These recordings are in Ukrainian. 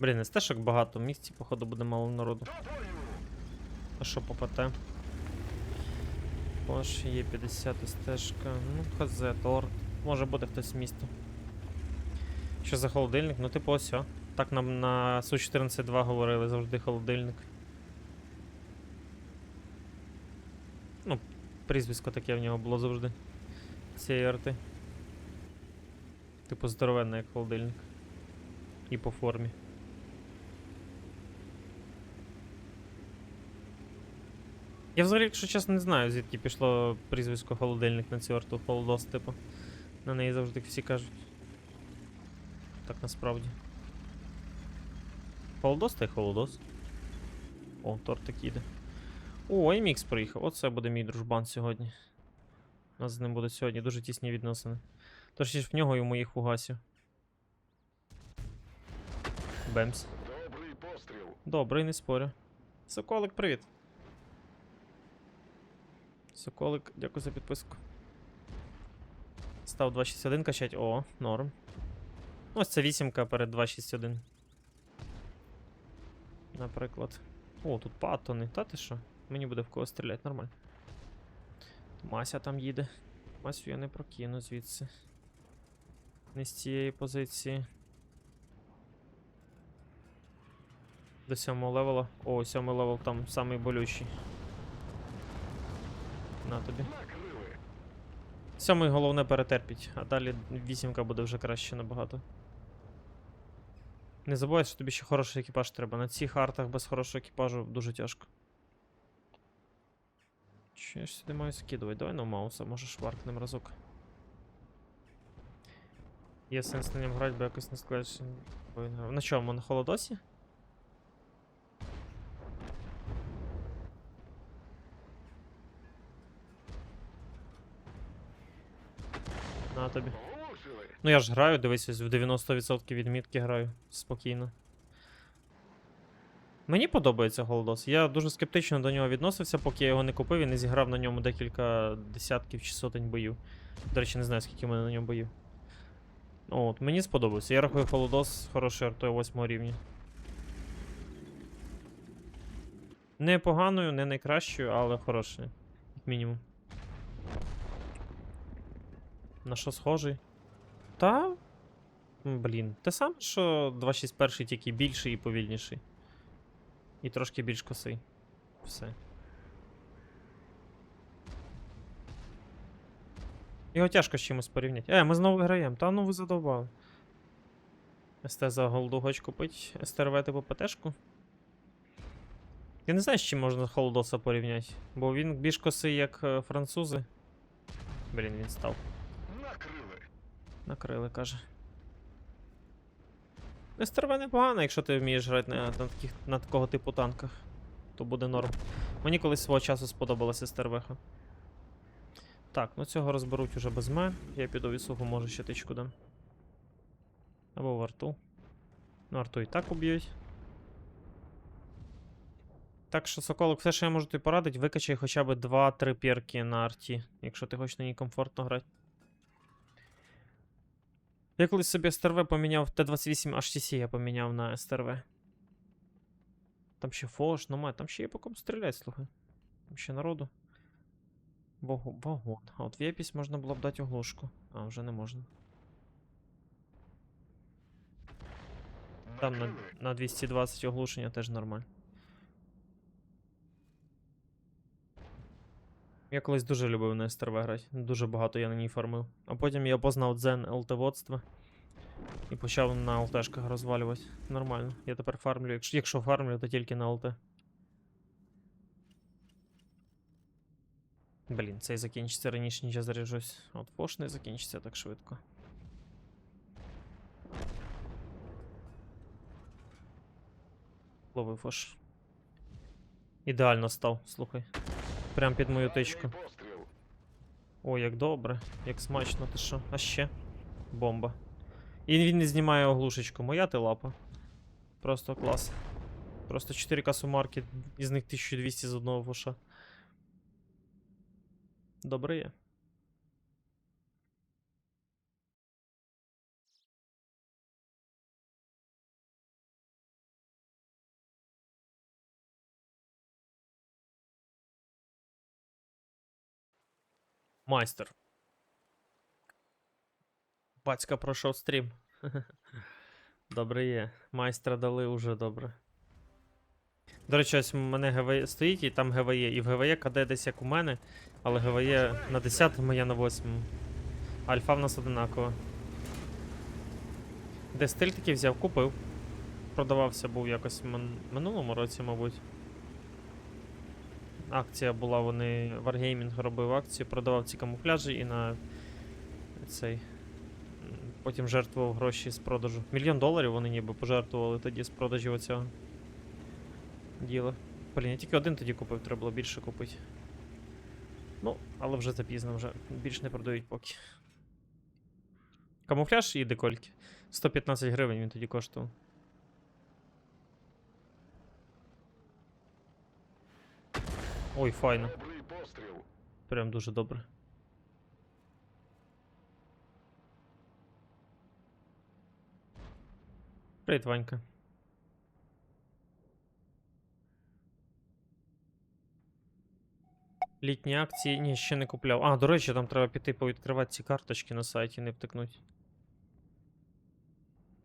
Блін, стежок багато, в місті, походу, буде мало народу. А що по ПТ? Пош, є 50 стежка. Ну, хз, торт. Може бути хтось з міста. Що за холодильник? Ну, типу, ось. о. Так нам на Су-14-2 говорили завжди холодильник. Ну, прізвисько таке в нього було завжди. Цієї арти. Типу здоровенний як холодильник. І по формі. Я взагалі, якщо чесно, не знаю, звідки пішло прізвисько холодильник на цю арту холодос, типу. На неї завжди всі кажуть. Так насправді. Холодос та й холодос. О, тортик їде. О, MX приїхав. Оце буде мій дружбан сьогодні. У нас з ним будуть сьогодні дуже тісні відносини. Тож ж в нього і в моїх фугасів. Бемс. Добрий постріл. Добрий, не спорю. Соколик, привіт. Соколик, дякую за підписку. Став 261 качать. О, норм. Ось це вісімка перед 261. Наприклад. О, тут патони. Та ти що? Мені буде в кого стріляти, нормально. Мася там їде. Масю я не прокину звідси. Не з цієї позиції. До сьомого левела. О, сьомий левел там самий болючий. На тобі. Сьомий головне перетерпіть, а далі вісімка буде вже краще набагато. Не забувай, що тобі ще хороший екіпаж треба. На цих артах без хорошого екіпажу дуже тяжко. Чи я ж сюди маю скидувати? Давай на мауса, може шваркнем разок. Є сенс на ньому грати, бо якось не складеш. На чому? На холодосі? На тобі. Ну я ж граю, дивись, ось в 90% відмітки граю спокійно. Мені подобається Голодос. Я дуже скептично до нього відносився, поки я його не купив і не зіграв на ньому декілька десятків чи сотень боїв. До речі, не знаю, скільки в мене на ньому боїв. От, мені сподобався. Я рахую Холодос хорошою артою 8 рівня. Не поганою, не найкращою, але хорошою. Як мінімум. На що схожий? Та. Блін. Те саме, що 261 тільки більший і повільніший. І трошки більш косий. Все. Його тяжко з чимось порівняти. Е, ми знову граємо. Та ну ви задовбали. СТ за голду купить СТРВ типу ПТшку. Я не знаю, з чим можна Холодоса порівняти. Бо він більш косий, як е, французи. Блін, він став. Накрили. Каже. СТРВ непогано, якщо ти вмієш грати на, на, таких, на такого типу танках, то буде норм. Мені колись свого часу сподобалася СТРВ. Так, ну цього розберуть уже без мене. Я піду вісуху, може ще тичку дам. Або в арту. Ну, арту і так уб'ють. Так що, Соколик, все, що я можу тобі порадити, викачай хоча б 2-3 перки на арті, якщо ти хочеш на ній комфортно грати. Я колись собі СТРВ поміняв Т-28 HTC я поміняв на СТРВ. Там ще Фош, ну май, там ще є по кому стріляти, слухай. Там ще народу. Вого- Вагон. А от в Єпісь можна було б дати оглушку. А, вже не можна. Там на, на 220 оглушення теж нормально. Я колись дуже любив на СТРВ грати. Дуже багато я на ній фармив. А потім я познав дзен ЛТ-водства. І почав на ЛТшках розвалювати. Нормально. Я тепер фармлю. Якщо, якщо фармлю, то тільки на ЛТ. Блін, цей закінчиться раніше, ніж я заряджусь. От Фош не закінчиться так швидко. Лови Фош. Ідеально став, слухай. Прям під мою тичку. О, як добре, як смачно, ти що? А ще? Бомба. І він не знімає оглушечку. Моя ти лапа. Просто клас. Просто 4К сумарки, із них 1200 з одного фуша. Добре є. Майстер. Батька пройшов стрім. Добре є. Майстра дали уже добре. До речі, ось у мене ГВ стоїть і там ГВЄ. І в ГВЄ КД десь як у мене, але ГВЄ на 10, моя на 8. Альфа в нас одинакова. Де стиль такий взяв, купив. Продавався був якось в минулому році, мабуть. Акція була, вони Wargaming робив акцію, продавав ці камуфляжі і на цей. Потім жертвував гроші з продажу. Мільйон доларів вони ніби пожертвували тоді з продажу оцього діла. Блін, я тільки один тоді купив, треба було більше купити. Ну, але вже запізно, вже більш не продають поки. Камуфляж і декольки. 115 гривень він тоді коштував. Ой, файно. Прям дуже добре. Привіт, Ванька. Літні акції. Ні, ще не купляв. А, до речі, там треба піти повідкривати ці карточки на сайті, не втикнуть.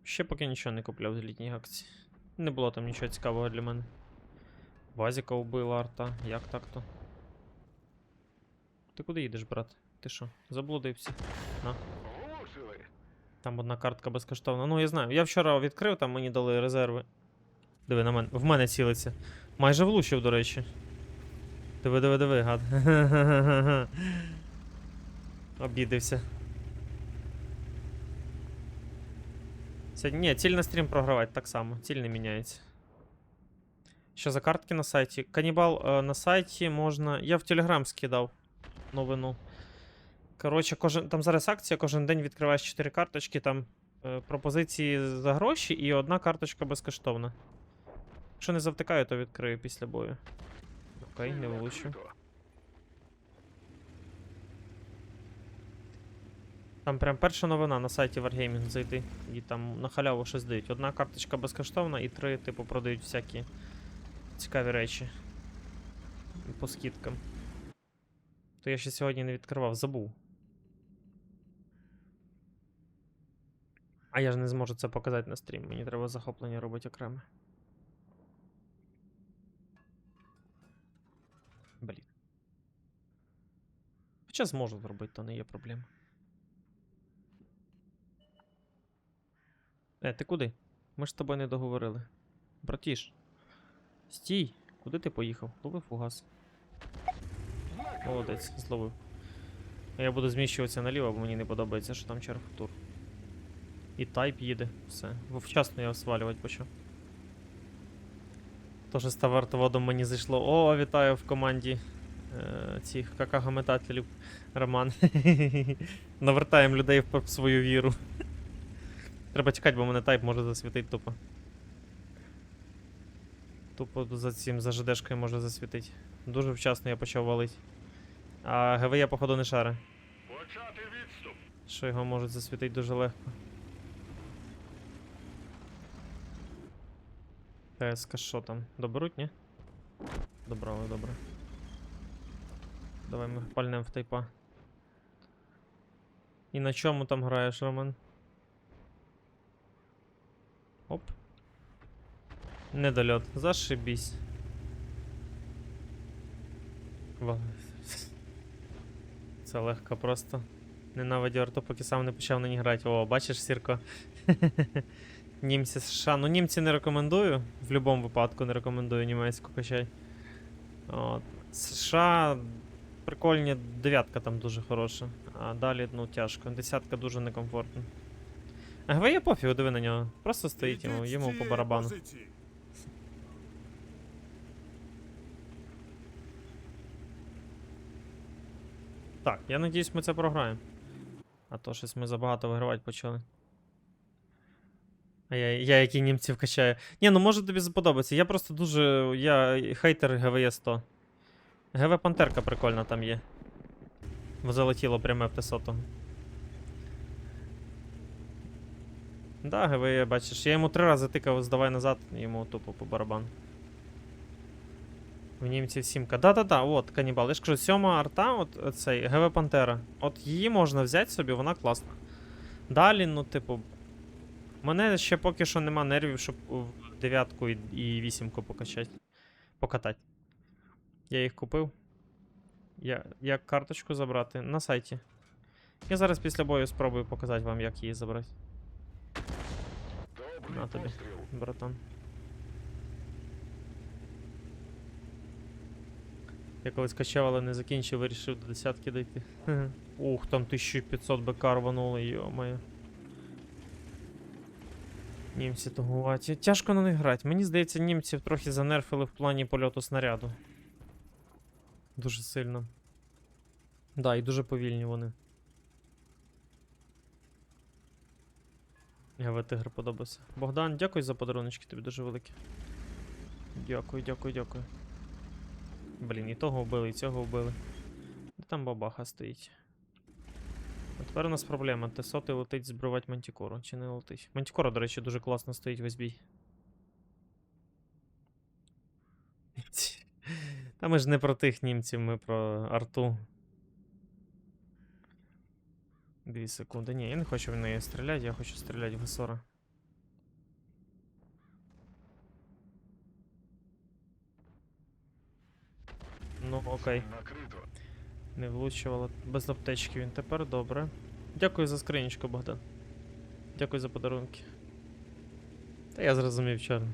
Ще поки нічого не купляв з літніх акцій. Не було там нічого цікавого для мене. Вазіка убила арта. Як так-то? Ти куди їдеш, брат? Ти що, заблудився? Влучили. Там одна картка безкоштовна. Ну, я знаю. Я вчора відкрив, там мені дали резерви. Диви на мене. В мене цілиться. Майже влучив, до речі. Диви, диви, диви, гад. Обідився. Сьогодні... Ні, ціль на стрім програвати так само. Ціль не міняється. Що за картки на сайті? Канібал е, на сайті можна. Я в Телеграм скидав новину. Коротше, кожен, там зараз акція, кожен день відкриваєш 4 карточки, там е, пропозиції за гроші і одна карточка безкоштовна. Якщо не завтикаю, то відкрию після бою. Окей, не влучу. Там прям перша новина на сайті Wargaming зайти. І там на халяву щось дають. Одна карточка безкоштовна і три, типу, продають всякі цікаві речі. По скидкам. То я ще сьогодні не відкривав, забув. А я ж не зможу це показати на стрім. Мені треба захоплення робити окремо. Блін. Хоча зможу зробити, то не є проблема. Е, ти куди? Ми ж з тобою не договорили. Братіш. Стій! Куди ти поїхав? Лови фугас. Молодець, зловив. Я буду зміщуватися наліво, бо мені не подобається, що там черг тур. І тайп їде, все. Бо вчасно його свалювати почав. Тоже з тавартоводом мені зайшло. О, вітаю в команді е, цих какагометателів. Роман. Навертаємо людей в свою віру. Треба чекати, бо мене тайп може засвітити тупо. Тупо за цим за ЖДшкою може засвітити. Дуже вчасно я почав валити. А ГВ я, походу, не шари. Почати відступ. Що його можуть засвітити дуже легко. ТСК що там? Доберуть, ні? Добрали, добре. Давай ми пальнем в тайпа. І на чому там граєш, Роман? Недольот. Зашибісь. Це легко просто. Ненавидю арту, поки сам не почав на ній грати. О, бачиш, Сірко. Німці США. Ну, німці не рекомендую. В будь-якому випадку не рекомендую німецьку качай. От. США прикольні, дев'ятка там дуже хороша. А далі, ну, тяжко. Десятка дуже некомфортна. А ГВ пофігу, диви на нього. Просто стоїть йому, йому по барабану. Так, я надіюсь, ми це програємо. А то щось ми забагато вигравати почали. А я, я які німців качаю. Ні, ну може тобі сподобається. Я просто дуже. Я хейтер ГВЄ 100. ГВ Пантерка прикольна там є. Залетіло пряме в Т-100. Да, ГВЄ, бачиш. Я йому три рази тикав, здавай назад, йому тупо по барабану. В німців сімка. Да-да-да, от, канібал. Я ж кажу, сьома арта, от цей ГВ Пантера. От її можна взяти собі, вона класна. Далі, ну, типу. Мене ще поки що нема нервів, щоб в дев'ятку і вісімку покачати. Покатати. Я їх купив. Я, як карточку забрати на сайті. Я зараз після бою спробую показати вам, як її забрати, На тобі. братан. Я колись качав, але не закінчив, вирішив до десятки дійти. Ух, там 1500 БК рванули, йо-моє. Німці тугуваті. Тяжко на них грати. Мені здається, німців трохи занерфили в плані польоту снаряду. Дуже сильно. Да, і дуже повільні вони. ГВ Тигр подобався. Богдан, дякую за подаруночки, тобі дуже великі. Дякую, дякую, дякую. Блін, і того вбили, і цього вбили. Де там бабаха стоїть? А тепер у нас проблема. Т-100 летить збривати мантікору, чи не летить? Мантікора, до речі, дуже класно стоїть весь бій. Та ми ж не про тих німців, ми про арту. Дві секунди. Ні, я не хочу в неї стріляти, я хочу стріляти в Гесора. Ну, окей. Не влучувало. Без аптечки він тепер добре. Дякую за скринічку, Богдан. Дякую за подарунки. Та я зрозумів, чорно.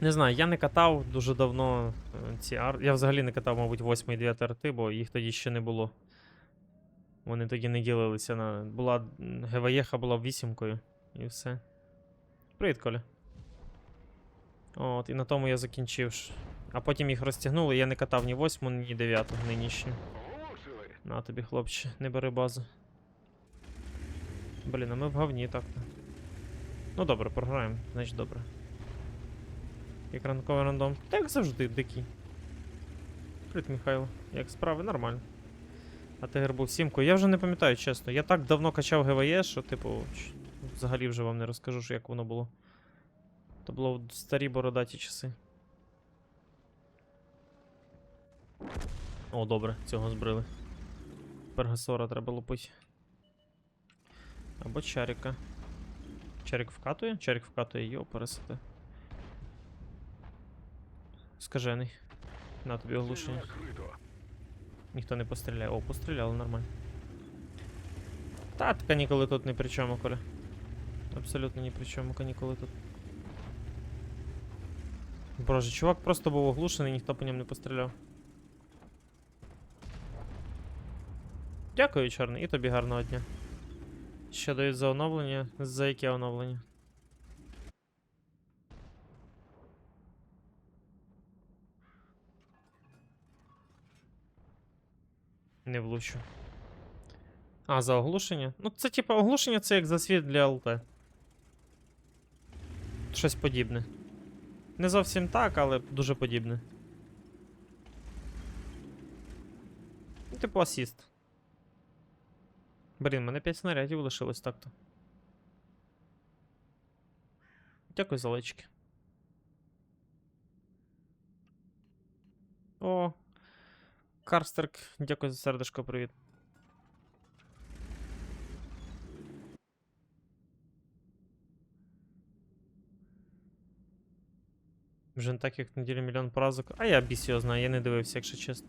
Не знаю, я не катав дуже давно е, ці ар... Я взагалі не катав, мабуть, 8 і 9 арти, бо їх тоді ще не було. Вони тоді не ділилися на. Була. м, ГВЄха була вісімкою. І все. Привіт, Коля. От, і на тому я закінчив. А потім їх розтягнули, я не катав ні 8, ні 9 нинішню. На тобі, хлопче, не бери базу. Блін, а ми в говні так-то. Ну добре, програємо, значить добре. Як ранковий рандом. Та як завжди, дикий. Привіт, Михайло. Як справи? Нормально. А тигр був сімкою. Я вже не пам'ятаю, чесно. Я так давно качав ГВЄ, що, типу, взагалі вже вам не розкажу, що як воно було. То було в старі бородаті часи. О, добре, цього збрили. Пергасора треба лупити. Або чаріка. Чарік вкатує? Чарік вкатує, йо, пересити. Скажений. На тобі оглушення. Ніхто не постріляє. О, постріляли нормально. Та, канікули тут ні при чому, Коля. Абсолютно ні при чому канікули тут. Боже, чувак просто був оглушений, ніхто по ньому не постріляв. Дякую, чорний, і тобі гарного дня. Що дають за оновлення? За яке оновлення? Не влучу. А, за оглушення? Ну, це типа оглушення це як засвіт для ЛТ. Щось подібне. Не зовсім так, але дуже подібне. Ну, типу асіст. Блін, мене 5 снарядів лишилось так-то. Дякую за лайчики. О. Карстерк, дякую за сердечко, привіт. Вже не так, як неділю мільйон поразок. А я біс його знаю, я не дивився, якщо чесно.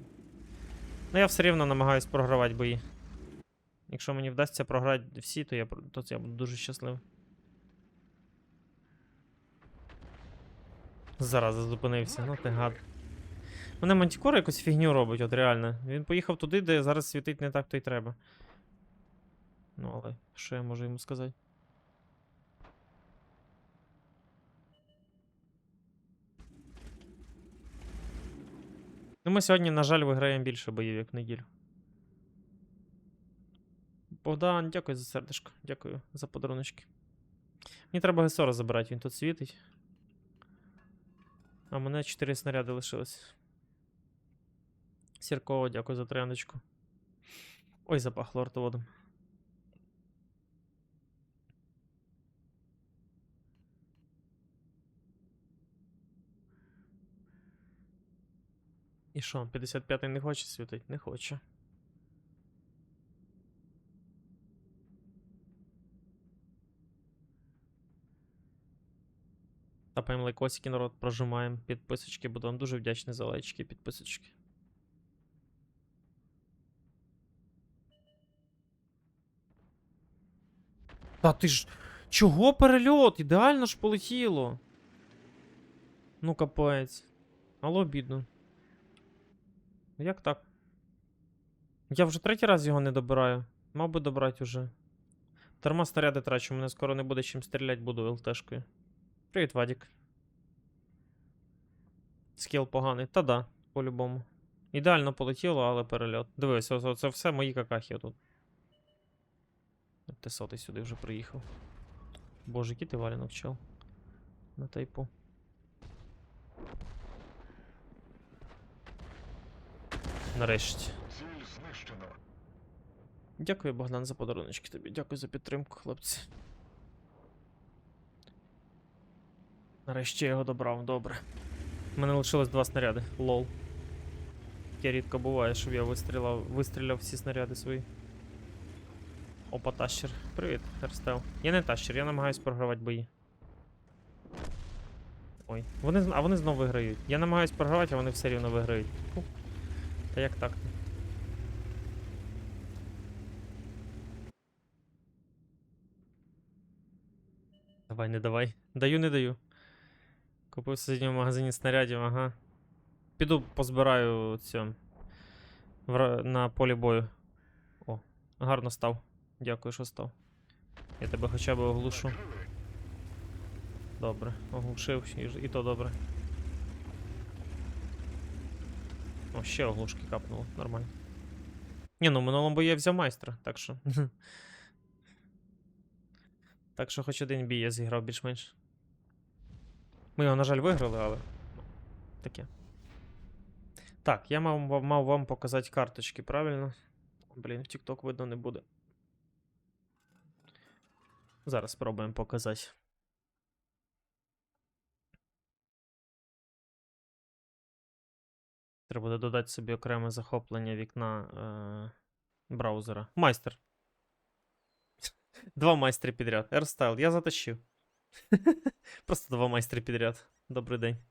Ну я все рівно намагаюсь програвати бої. Якщо мені вдасться програти всі, то я, то я буду дуже щасливий. Зараза зупинився, ну ти гад. Мене Мантікор якусь фігню робить, от реально. Він поїхав туди, де зараз світить не так, то й треба. Ну, але що я можу йому сказати? Ну, ми сьогодні, на жаль, виграємо більше боїв, як неділю. Богдан, дякую за сердечко. Дякую за подаруночки. Мені треба Гесора забирати, він тут світить. А мене 4 снаряди лишилось. Сірково, дякую за трояндочку. Ой, запахло артоводом. І що, 55-й не хоче світить? Не хоче. Тапаємо лайкосики, народ, прожимаємо підписочки. Буду вам дуже вдячний за лайчики і підписочки. Та ти ж. Чого перельот? Ідеально ж полетіло. Ну, капець. Алло, бідно. Ну, Як так? Я вже третій раз його не добираю. Мав би добрати уже. Дарма снаряди трачу, мене скоро не буде чим стріляти, буду ЛТшкою. Привіт, Вадік. Скіл поганий. Та да, по-любому. Ідеально полетіло, але перельот. Дивись, це все мої какахи тут. Ти сотий сюди вже приїхав. Боже, який ти валянок чел. На тайпу. Нарешті. Ціль знищено. Дякую, Богдан, за подаруночки тобі. Дякую за підтримку, хлопці. Нарешті я його добрав, добре. У мене лишилось два снаряди. Лол. Таке рідко буває, щоб я вистріляв, вистріляв всі снаряди свої. Опа, тащер. Привіт, Херстел. Я не тащер, я намагаюсь програвати бої. Ой. Вони, а вони знову виграють. Я намагаюсь програвати, а вони все рівно виграють. Та як так? Давай, не давай. Даю, не даю. Купив в сусідньому магазині снарядів, ага. Піду позбираю цю на полі бою. О, гарно став. Дякую, що став. Я тебе хоча б оглушу. Добре, оглушив, і то добре. О, ще оглушки капнуло, нормально. Ні, ну в минулому бою я взяв майстра, так що. так що хоч один бій я зіграв більш-менш. Ми його, на жаль, виграли, але. Таке. Так, я мав, мав вам показати карточки, правильно? Блін, в TikTok видно не буде. Зараз спробуємо показати. Треба буде додати собі окреме захоплення вікна е- браузера. Майстер. Два майстри підряд. AirStyle, я затащив. Просто два майстри підряд. Добрий день.